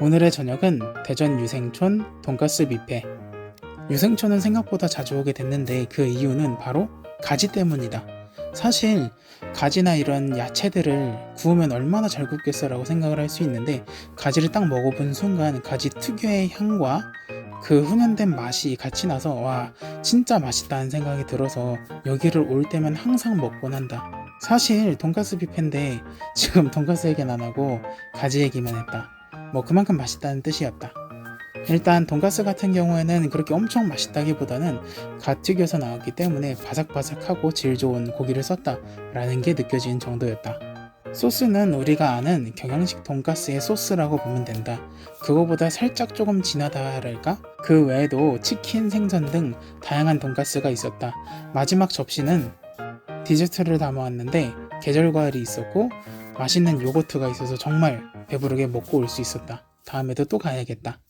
오늘의 저녁은 대전 유생촌 돈가스 뷔페. 유생촌은 생각보다 자주 오게 됐는데 그 이유는 바로 가지 때문이다. 사실 가지나 이런 야채들을 구우면 얼마나 잘 굽겠어라고 생각을 할 수 있는데 가지를 딱 먹어본 순간 가지 특유의 향과 그 훈연된 맛이 같이 나서 와 진짜 맛있다는 생각이 들어서 여기를 올 때면 항상 먹곤 한다. 사실 돈가스 뷔페인데 지금 돈가스 얘기는 안 하고 가지 얘기만 했다. 뭐 그만큼 맛있다는 뜻이었다. 일단 돈가스 같은 경우에는 그렇게 엄청 맛있다기보다는 갓 튀겨서 나왔기 때문에 바삭바삭하고 질 좋은 고기를 썼다라는 게 느껴지는 정도였다. 소스는 우리가 아는 경양식 돈가스의 소스라고 보면 된다. 그거보다 살짝 조금 진하다랄까? 그 외에도 치킨, 생선 등 다양한 돈가스가 있었다. 마지막 접시는 디저트를 담아왔는데 계절 과일이 있었고 맛있는 요거트가 있어서 정말 배부르게 먹고 올 수 있었다. 다음에도 또 가야겠다.